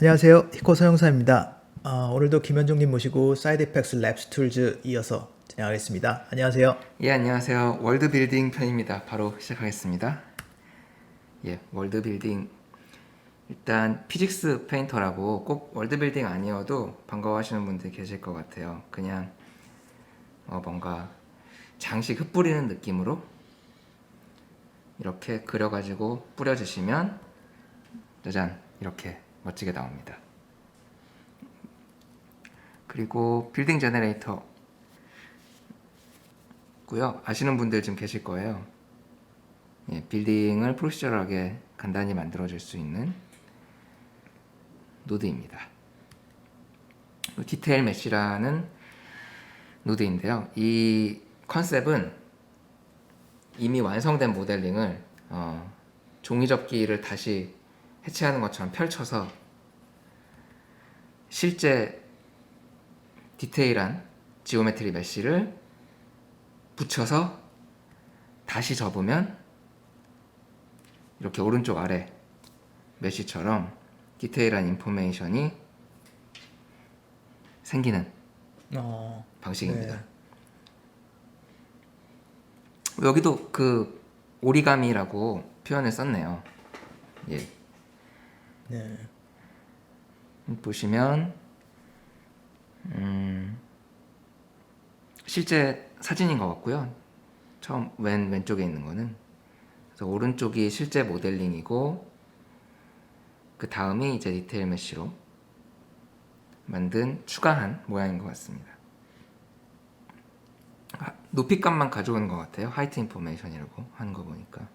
안녕하세요. 히코 서영사입니다. 어, 오늘도 김현종님 모시고 사이드 이펙스 랩스 툴즈 이어서 진행하겠습니다. 안녕하세요. 예, 안녕하세요. 월드 빌딩 편입니다. 바로 시작하겠습니다. 예, 월드 빌딩. 일단 피직스 페인터라고 꼭 월드 빌딩 아니어도 반가워하시는 분들 계실 것 같아요. 그냥 어, 뭔가 장식 흩뿌리는 느낌으로 이렇게 그려가지고 뿌려주시면 짜잔 이렇게 멋지게 나옵니다. 그리고 빌딩 제너레이터 고요. 아시는 분들 좀 계실 거예요. 예, 빌딩을 프로시저럴하게 간단히 만들어줄 수 있는 노드입니다. 디테일 메쉬라는 노드인데요. 이 컨셉은 이미 완성된 모델링을 어, 종이 접기를 다시 해체하는 것처럼 펼쳐서 실제 디테일한 지오메트리 메쉬를 붙여서 다시 접으면 이렇게 오른쪽 아래 메쉬처럼 디테일한 인포메이션이 생기는 어, 방식입니다. 네. 여기도 그 오리가미라고 표현을 썼네요. 예. 네. 보시면 음, 실제 사진인 것 같고요. 처음 왼 왼쪽에 있는 거는 그래서 오른쪽이 실제 모델링이고 그 다음이 이제 디테일 메쉬로 만든 추가한 모양인 것 같습니다. 아, 높이값만 가져오는 것 같아요. 하이트 인포메이션이라고 하는 거 보니까.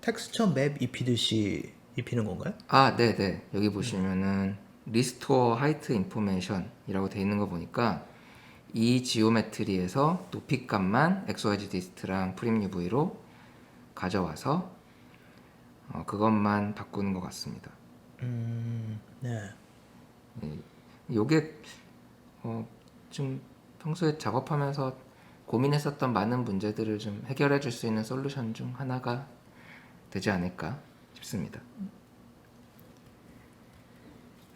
텍스처 맵 입히듯이 입히는 건가요? 아, 네, 네. 여기 보시면은 리스토어 하이트 인포메이션이라고 돼 있는 거 보니까 이 지오메트리에서 높이값만 XYZ 디스트랑 프림 UV로 가져와서 어, 그것만 바꾸는 것 같습니다. 음, 네. 요게 어, 좀 평소에 작업하면서 고민했었던 많은 문제들을 좀 해결해 줄 수 있는 솔루션 중 하나가 되지 않을까 싶습니다.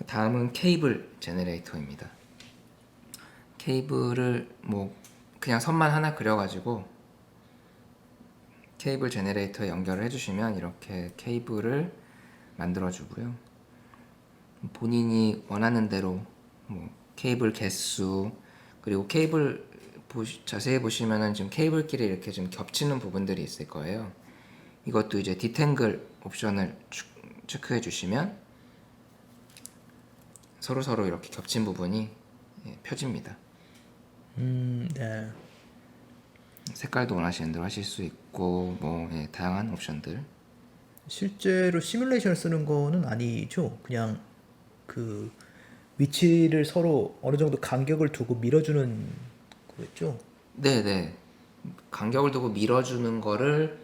다음은 케이블 제네레이터입니다. 케이블을 뭐 그냥 선만 하나 그려가지고 케이블 제네레이터에 연결을 해주시면 이렇게 케이블을 만들어주고요. 본인이 원하는 대로 뭐 케이블 개수 그리고 케이블 보시, 자세히 보시면은 지금 케이블끼리 이렇게 좀 겹치는 부분들이 있을 거예요. 이것도 이제 디탱글 옵션을 추- 체크해 주시면 서로 서로 이렇게 겹친 부분이 예, 펴집니다. 음, 네. 색깔도 원하시는 대로 하실 수 있고 뭐 예, 다양한 옵션들. 실제로 시뮬레이션을 쓰는 거는 아니죠. 그냥 그 위치를 서로 어느 정도 간격을 두고 밀어주는 거겠죠. 네 네. 간격을 두고 밀어주는 거를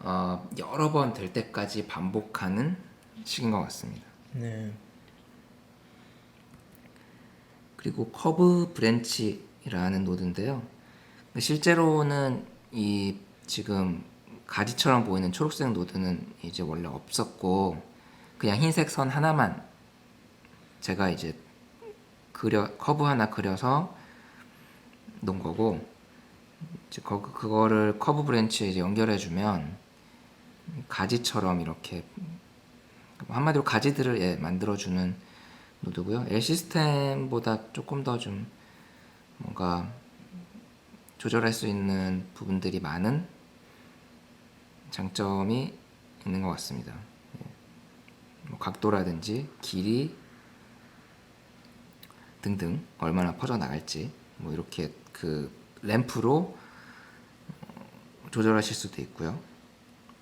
어, 여러 번 될 때까지 반복하는 식인 것 같습니다. 네. 그리고 커브 브랜치라는 노드인데요. 실제로는 이 지금 가지처럼 보이는 초록색 노드는 이제 원래 없었고 그냥 흰색 선 하나만 제가 이제 그려 커브 하나 그려서 놓은 거고 이제 거, 그거를 커브 브랜치에 이제 연결해 주면 가지처럼 이렇게 한마디로 가지들을 예, 만들어 주는 노드고요. L 시스템보다 조금 더 좀 뭔가 조절할 수 있는 부분들이 많은 장점이 있는 것 같습니다. 예. 뭐 각도라든지 길이 등등 얼마나 퍼져 나갈지 뭐 이렇게 그 램프로 어, 조절하실 수도 있고요.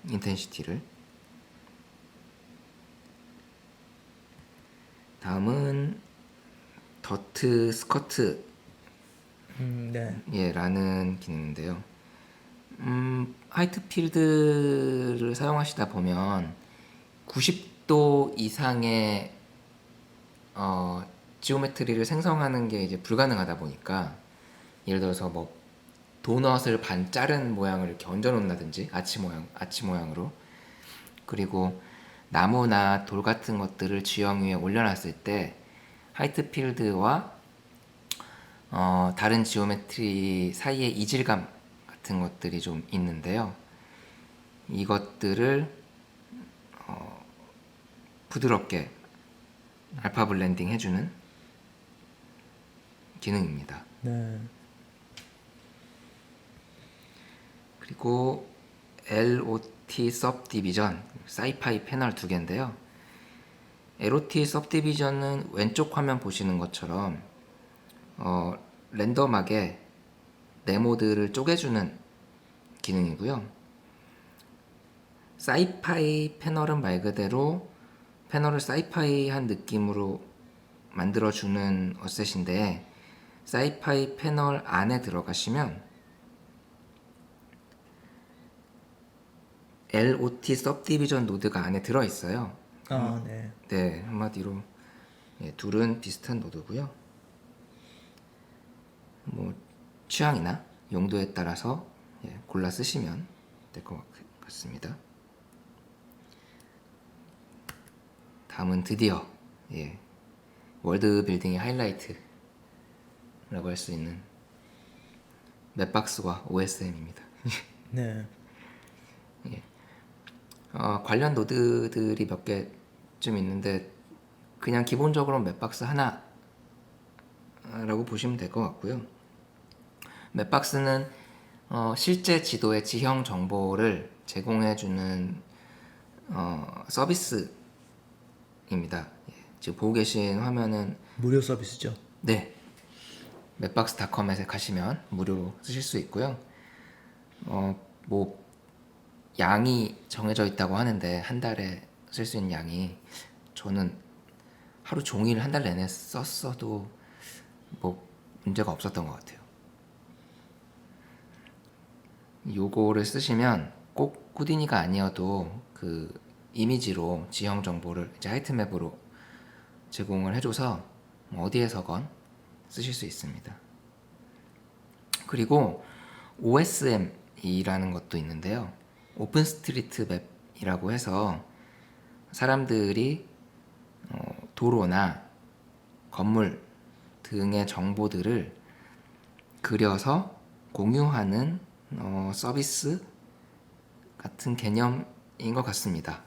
인텐시티를 다음은 더트 스커트 음, 네. 예 라는 기능인데요. 음, 하이트 필드를 사용하시다 보면 90도 이상의 어, 지오메트리를 생성하는 게 이제 불가능하다 보니까 예를 들어서 뭐 도넛을 반 자른 모양을 이렇게 얹어 놓는다든지 아치 모양 아치 모양으로 그리고 나무나 돌 같은 것들을 지형 위에 올려놨을 때 하이트 필드와 어, 다른 지오메트리 사이의 이질감 같은 것들이 좀 있는데요. 이것들을 어, 부드럽게 알파 블렌딩 해주는 기능입니다. 네. 그리고 LOT subdivision 사이파이 패널 두 개인데요. LOT subdivision은 왼쪽 화면 보시는 것처럼 어, 랜덤하게 네모드를 쪼개주는 기능이고요. 사이파이 패널은 말 그대로 패널을 사이파이한 느낌으로 만들어주는 어셋인데 사이파이 패널 안에 들어가시면 LOT subdivision 노드가 안에 들어 있어요. 아, 네. 네, 한마디로 예, 둘은 비슷한 노드고요. 뭐 취향이나 용도에 따라서 예, 골라 쓰시면 될 것 같습니다. 다음은 드디어 예, 월드 빌딩의 하이라이트라고 할 수 있는 맵박스와 OSM입니다. 네. 어, 관련 노드들이 몇 개쯤 있는데 그냥 기본적으로 맵박스 하나라고 보시면 될 것 같고요. 맵박스는 어, 실제 지도의 지형 정보를 제공해주는 어, 서비스입니다. 예, 지금 보고 계신 화면은 무료 서비스죠. 네. 맵박스닷컴에 가시면 무료로 쓰실 수 있고요. 어, 뭐 양이 정해져 있다고 하는데 한 달에 쓸 수 있는 양이 저는 하루 종일 한 달 내내 썼어도 뭐 문제가 없었던 것 같아요. 요거를 쓰시면 꼭 후디니가 아니어도 그 이미지로 지형 정보를 이제 하이트맵으로 제공을 해줘서 뭐 어디에서건 쓰실 수 있습니다. 그리고 OSM이라는 것도 있는데요. 오픈 스트리트 맵이라고 해서 사람들이 어, 도로나 건물 등의 정보들을 그려서 공유하는 어, 서비스 같은 개념인 것 같습니다.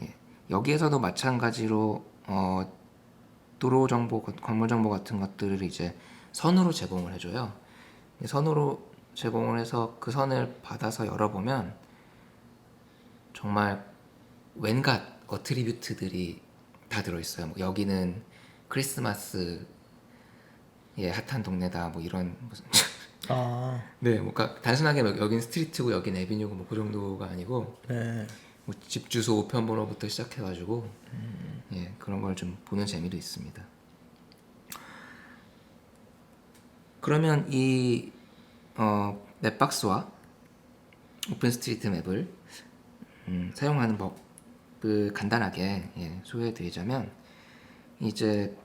예, 여기에서도 마찬가지로 어, 도로 정보, 건물 정보 같은 것들을 이제 선으로 제공을 해줘요. 이 선으로 제공을 해서 그 선을 받아서 열어보면 정말 웬갓 어트리뷰트들이 다 들어있어요. 뭐 여기는 크리스마스 예 핫한 동네다 뭐 이런 무슨 아, 네 뭔가 단순하게 뭐 여긴 스트리트고 여긴 에비뉴고 뭐 그 정도가 아니고 네. 뭐 집 주소 우편번호부터 시작해가지고 예 그런 걸 좀 보는 재미도 있습니다. 그러면 이 어, 맵박스와 오픈스트리트 맵을 음, 사용하는 법을 간단하게 예, 소개해드리자면 이제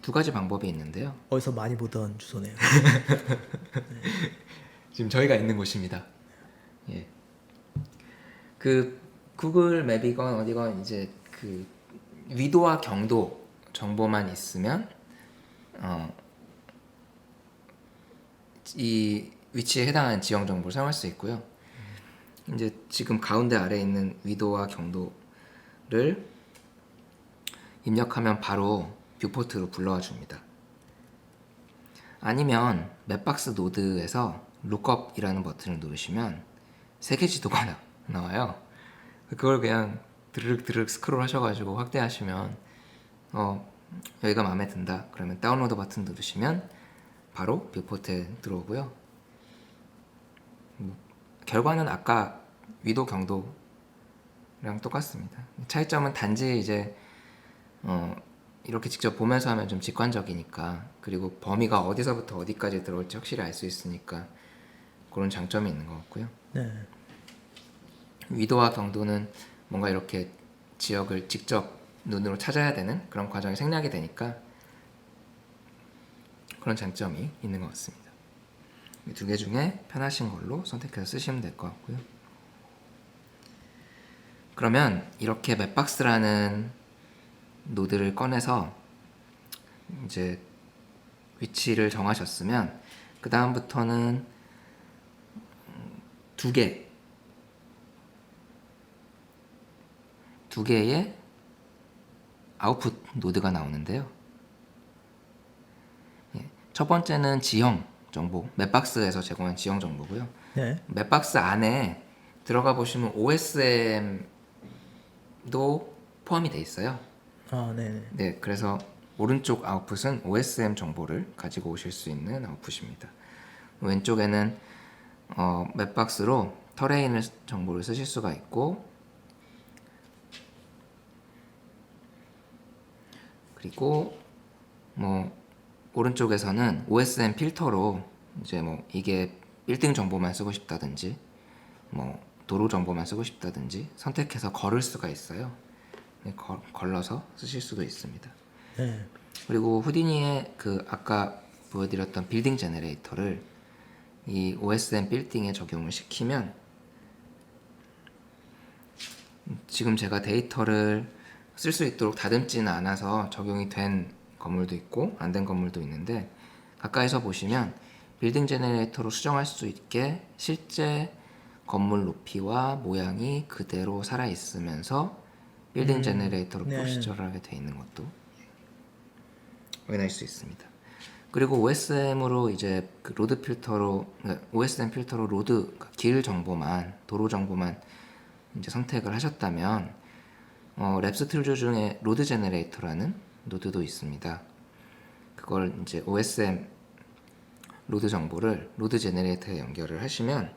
두 가지 방법이 있는데요. 어디서 많이 보던 주소네요. 지금 저희가 있는 곳입니다. 예. 그 구글 맵이건 어디건 이제 그 위도와 경도 정보만 있으면 어, 이 위치에 해당하는 지형 정보를 사용할 수 있고요. 이제 지금 가운데 아래에 있는 위도와 경도를 입력하면 바로 뷰포트로 불러와 줍니다. 아니면 맵박스 노드에서 룩업이라는 버튼을 누르시면 세계 지도가 나, 나와요. 그걸 그냥 드르륵 드르륵 스크롤 하셔가지고 확대하시면 어 여기가 마음에 든다. 그러면 다운로드 버튼 누르시면 바로 뷰포트에 들어오고요. 뭐, 결과는 아까 위도 경도랑 똑같습니다. 차이점은 단지 이제 어, 이렇게 직접 보면서 하면 좀 직관적이니까 그리고 범위가 어디서부터 어디까지 들어올지 확실히 알 수 있으니까 그런 장점이 있는 것 같고요. 네. 위도와 경도는 뭔가 이렇게 지역을 직접 눈으로 찾아야 되는 그런 과정이 생략이 되니까 그런 장점이 있는 것 같습니다. 이두개 중에 편하신 걸로 선택해서 쓰시면 될 것 같고요. 그러면 이렇게 맵박스라는 노드를 꺼내서 이제 위치를 정하셨으면 그 다음부터는 두 개, 두 개의 아웃풋 노드가 나오는데요. 예, 첫 번째는 지형 정보, 맵박스에서 제공한 지형 정보고요. 네. 맵박스 안에 들어가 보시면 OSM도 포함이 돼 있어요. 아, 네. 네, 그래서 오른쪽 아웃풋은 OSM 정보를 가지고 오실 수 있는 아웃풋입니다. 왼쪽에는 어, 맵박스로 터레인을 정보를 쓰실 수가 있고 그리고 뭐 오른쪽에서는 OSM 필터로 이제 뭐 이게 빌딩 정보만 쓰고 싶다든지 뭐 도로 정보만 쓰고 싶다든지 선택해서 걸을 수가 있어요. 네, 걸, 걸러서 쓰실 수도 있습니다. 네. 그리고 후디니의 그 아까 보여드렸던 빌딩 제너레이터를 이 OSM 빌딩에 적용을 시키면 지금 제가 데이터를 쓸 수 있도록 다듬지는 않아서 적용이 된 건물도 있고 안 된 건물도 있는데 가까이서 보시면 빌딩 제너레이터로 수정할 수 있게 실제 건물 높이와 모양이 그대로 살아 있으면서 빌딩 제너레이터로 네. 프로시저를 하게 돼 있는 것도 확인할 수 있습니다. 그리고 OSM으로 이제 그 로드 필터로 그러니까 OSM 필터로 로드 그러니까 길 정보만 도로 정보만 이제 선택을 하셨다면 어, 랩스 툴조 중에 로드 제너레이터라는 노드도 있습니다. 그걸 이제 OSM 로드 정보를 로드 제너레이터에 연결을 하시면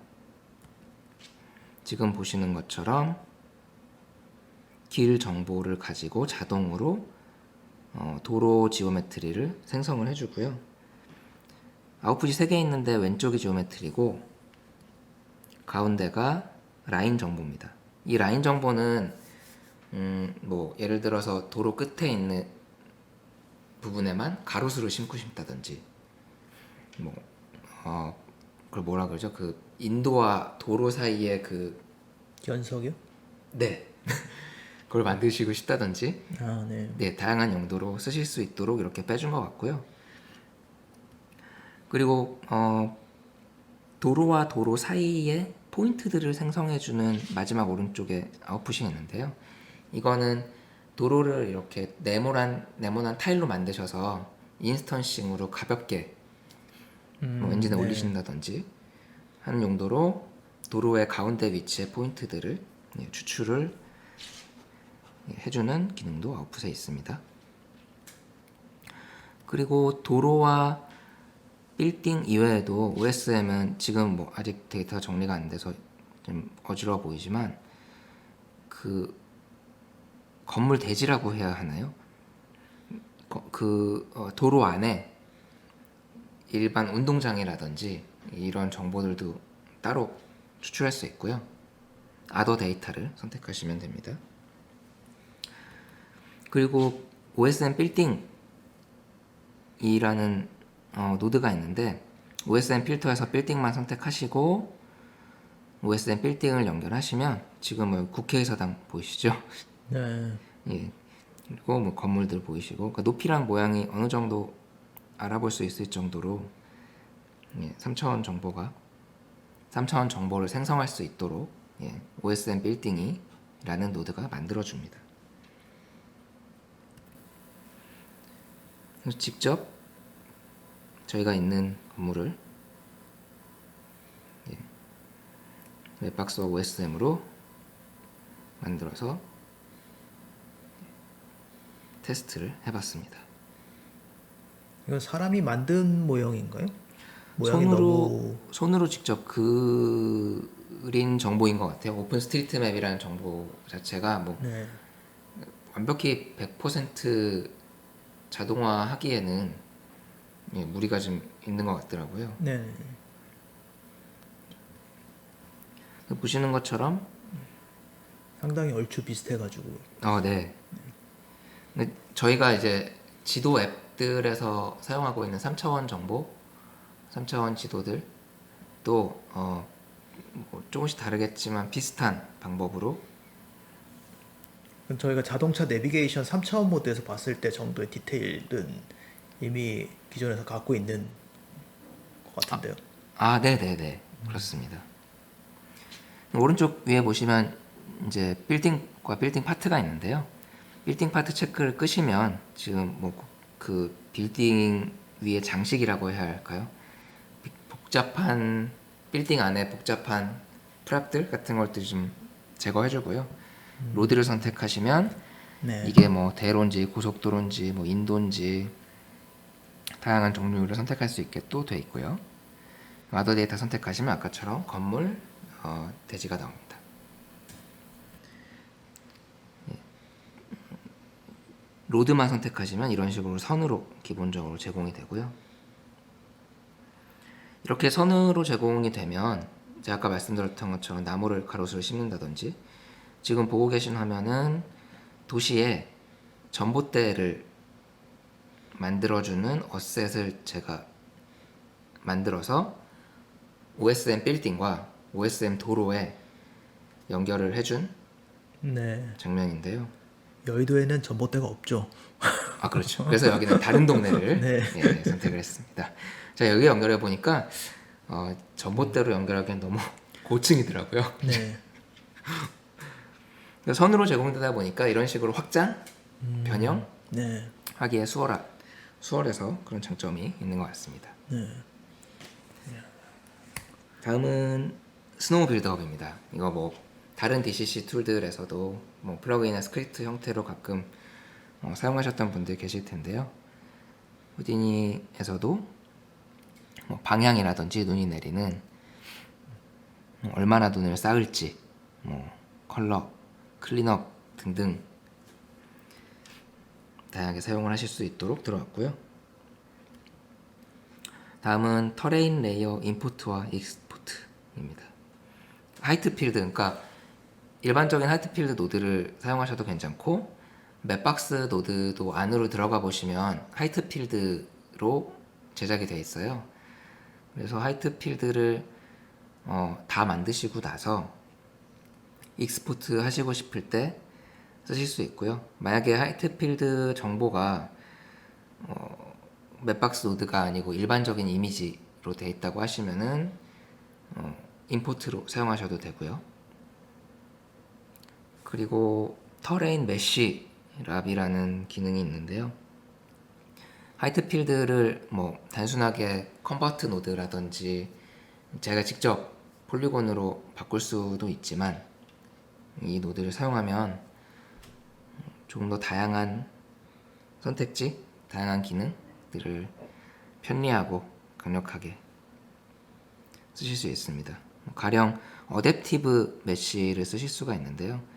지금 보시는 것처럼 길 정보를 가지고 자동으로 어, 도로 지오메트리를 생성을 해주고요. 아웃풋이 3개 있는데 왼쪽이 지오메트리고 가운데가 라인 정보입니다. 이 라인 정보는 음, 뭐 예를 들어서 도로 끝에 있는 부분에만 가로수를 심고 싶다든지 뭐 어, 그걸 뭐라 그러죠? 그 인도와 도로 사이에 그 연석이요? 네. 그걸 만드시고 싶다든지 아, 네. 네, 다양한 용도로 쓰실 수 있도록 이렇게 빼준 것 같고요. 그리고 어, 도로와 도로 사이에 포인트들을 생성해주는 마지막 오른쪽에 아웃풋이 있는데요. 이거는 도로를 이렇게 네모난 네모난 타일로 만드셔서 인스턴싱으로 가볍게 뭐 음, 엔진에 네. 올리신다든지 하는 용도로 도로의 가운데 위치의 포인트들을 예, 추출을 예, 해주는 기능도 아웃풋에 있습니다. 그리고 도로와 빌딩 이외에도 OSM은 지금 뭐 아직 데이터가 정리가 안 돼서 좀 어지러워 보이지만 그 건물 대지라고 해야 하나요? 거- 그 어, 도로 안에 일반 운동장이라든지 이런 정보들도 따로 추출할 수 있고요. 아더 데이터를 선택하시면 됩니다. 그리고 OSM 빌딩이라는 어, 노드가 있는데 OSM 필터에서 빌딩만 선택하시고 OSM 빌딩을 연결하시면 지금 뭐 국회의사당 보이시죠? 네. 예. 그리고 뭐 건물들 보이시고 그러니까 높이랑 모양이 어느 정도 알아볼 수 있을 정도로 예, 3차원 정보가 3차원 정보를 생성할 수 있도록 예, OSM 빌딩이라는 노드가 만들어 줍니다. 그래서 직접 저희가 있는 건물을 예, 웹박스와 OSM으로 만들어서 테스트를 해봤습니다. 이건 사람이 만든 모형인가요? 모양이 손으로 너무 손으로 직접 그린 정보인 것 같아요. 오픈 스트리트 맵이라는 정보 자체가 뭐 네. 완벽히 100% 자동화하기에는 예, 무리가 좀 있는 것 같더라고요. 네. 보시는 것처럼 상당히 얼추 비슷해 가지고. 어, 네. 근데 저희가 이제 지도 앱들에서 사용하고 있는 3차원 정보, 3차원 지도들 또 어, 뭐 조금씩 다르겠지만 비슷한 방법으로 그럼 저희가 자동차 내비게이션 3차원 모드에서 봤을 때 정도의 디테일은 이미 기존에서 갖고 있는 것 같은데요. 아, 네, 네, 네. 그렇습니다. 오른쪽 위에 보시면 이제 빌딩과 빌딩 파트가 있는데요. 빌딩 파트 체크를 끄시면 지금 뭐 그 빌딩 위에 장식이라고 해야 할까요? 비- 복잡한 빌딩 안에 복잡한 프랍들 같은 것들 좀 제거해 주고요. 로드를 선택하시면 네. 이게 뭐 대로인지 고속도로인지 뭐 인도인지 다양한 종류를 선택할 수 있게 또 돼 있고요. 와더 데이터 선택하시면 아까처럼 건물 어, 대지가 나옵니다. 예. 로드만 선택하시면 이런 식으로 선으로 기본적으로 제공이 되고요. 이렇게 선으로 제공이 되면 제가 아까 말씀드렸던 것처럼 나무를 가로수를 심는다든지 지금 보고 계신 화면은 도시에 전봇대를 만들어주는 어셋을 제가 만들어서 OSM 빌딩과 OSM 도로에 연결을 해준 네. 장면인데요. 여의도에는 전봇대가 없죠. 아 그렇죠. 그래서 여기는 다른 동네를 네. 예, 선택을 했습니다. 자 여기 연결해 보니까 어, 전봇대로 연결하기엔 너무 고층이더라고요. 네. 선으로 제공되다 보니까 이런 식으로 확장, 변형 네. 하기에 수월하, 수월해서 그런 장점이 있는 것 같습니다. 네. 다음은 스노우 빌드업입니다. 이거 뭐 다른 DCC 툴들에서도 뭐 플러그인이나 스크립트 형태로 가끔 어, 사용하셨던 분들 계실 텐데요. 후디니에서도 뭐 방향이라든지 눈이 내리는 뭐 얼마나 눈을 쌓을지, 뭐 컬러, 클린업 등등 다양하게 사용을 하실 수 있도록 들어왔고요. 다음은 터레인 레이어 인포트와 익스포트입니다. 하이트 필드, 그러니까 일반적인 하이트 필드 노드를 사용하셔도 괜찮고 맵박스 노드도 안으로 들어가 보시면 하이트 필드로 제작이 되어 있어요. 그래서 하이트 필드를 어, 다 만드시고 나서 익스포트 하시고 싶을 때 쓰실 수 있고요. 만약에 하이트 필드 정보가 어, 맵박스 노드가 아니고 일반적인 이미지로 되어 있다고 하시면은 어, 임포트로 사용하셔도 되고요. 그리고 터레인 메쉬 랍이라는 기능이 있는데요. 하이트 필드를 뭐 단순하게 컨버트 노드라든지 제가 직접 폴리곤으로 바꿀 수도 있지만 이 노드를 사용하면 조금 더 다양한 선택지, 다양한 기능들을 편리하고 강력하게 쓰실 수 있습니다. 뭐 가령 어댑티브 메쉬를 쓰실 수가 있는데요.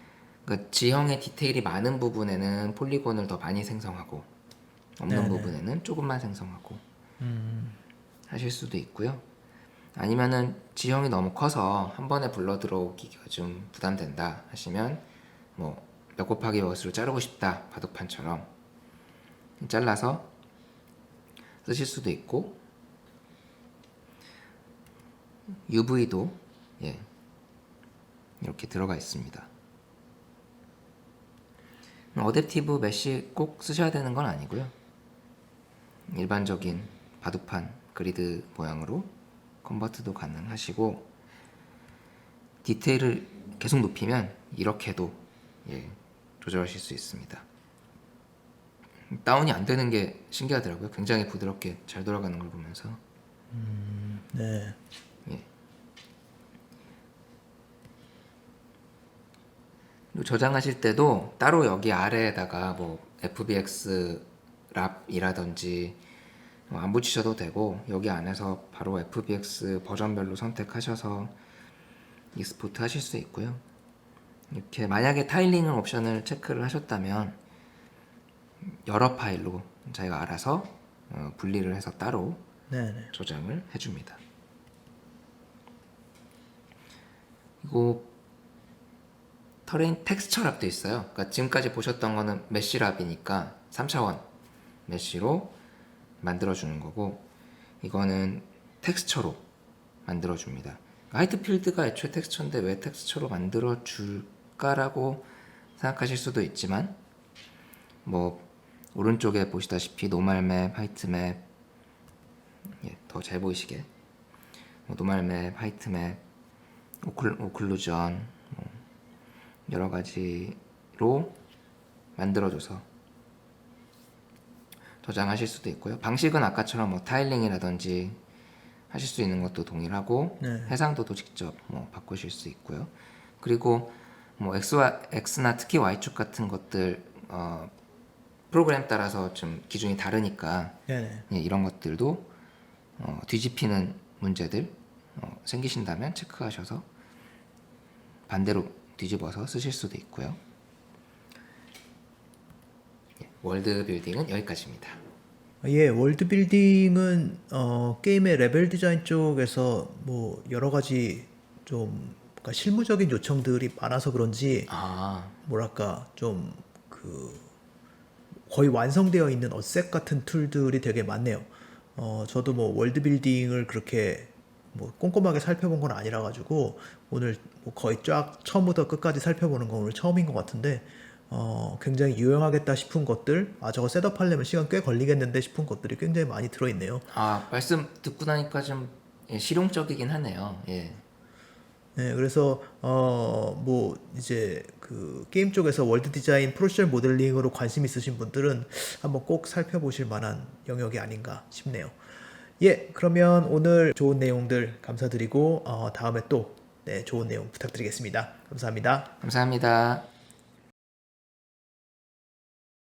그러니까 지형의 디테일이 많은 부분에는 폴리곤을 더 많이 생성하고 없는 네네. 부분에는 조금만 생성하고 음. 하실 수도 있고요. 아니면은 지형이 너무 커서 한 번에 불러 들어오기가 좀 부담된다 하시면 뭐 몇 곱하기 몇으로 자르고 싶다 바둑판처럼 잘라서 쓰실 수도 있고 UV도 예 이렇게 들어가 있습니다. 어댑티브 메쉬 꼭 쓰셔야 되는 건 아니고요. 일반적인 바둑판 그리드 모양으로 컨버트도 가능하시고 디테일을 계속 높이면 이렇게도 예, 조절하실 수 있습니다. 다운이 안 되는 게 신기하더라고요. 굉장히 부드럽게 잘 돌아가는 걸 보면서 네. 예. 그리고 저장하실 때도 따로 여기 아래에다가 뭐 FBX 랍이라든지 뭐안 붙이셔도 되고 여기 안에서 바로 FBX 버전별로 선택하셔서 익스포트 하실 수 있고요. 이렇게 만약에 타일링 옵션을 체크를 하셨다면 여러 파일로 자기가 알아서 어, 분리를 해서 따로 네. 네. 저장을 해줍니다. 그리고 터레인 텍스처 랍도 있어요. 그러니까 지금까지 보셨던 거는 메쉬 랍이니까 3차원 메쉬로 만들어주는 거고 이거는 텍스처로 만들어줍니다. 그러니까 하이트 필드가 애초에 텍스처인데 왜 텍스처로 만들어줄까라고 생각하실 수도 있지만 뭐 오른쪽에 보시다시피 노말 맵, 화이트 맵, 예, 더 잘 보이시게 뭐 노말 맵, 화이트 맵, 오클, 오클루전 뭐 여러 가지로 만들어줘서 저장하실 수도 있고요. 방식은 아까처럼 뭐 타일링이라든지 하실 수 있는 것도 동일하고 네. 해상도도 직접 뭐 바꾸실 수 있고요. 그리고 뭐 X와 X나 특히 Y축 같은 것들 어, 프로그램 따라서 좀 기준이 다르니까. 예, 이런 것들도 어, 뒤집히는 문제들 어, 생기신다면 체크하셔서 반대로 뒤집어서 쓰실 수도 있고요. 예, 월드 빌딩은 여기까지입니다. 예, 월드 빌딩은 어, 게임의 레벨 디자인 쪽에서 뭐 여러 가지 좀 그러니까 실무적인 요청들이 많아서 그런지 아, 뭐랄까 좀그 거의 완성되어 있는 어셋 같은 툴들이 되게 많네요. 어, 저도 뭐 월드 빌딩을 그렇게 뭐 꼼꼼하게 살펴본 건 아니라 가지고 오늘 뭐 거의 쫙 처음부터 끝까지 살펴보는 건 오늘 처음인 것 같은데 어, 굉장히 유용하겠다 싶은 것들, 아 저거 셋업하려면 시간 꽤 걸리겠는데 싶은 것들이 굉장히 많이 들어있네요. 아 말씀 듣고 나니까 좀 예, 실용적이긴 하네요. 예. 네, 그래서 어 뭐 이제 그 게임 쪽에서 월드 디자인 프로세셜 모델링으로 관심 있으신 분들은 한번 꼭 살펴보실 만한 영역이 아닌가 싶네요. 예, 그러면 오늘 좋은 내용들 감사드리고 어 다음에 또 네, 좋은 내용 부탁드리겠습니다. 감사합니다. 감사합니다.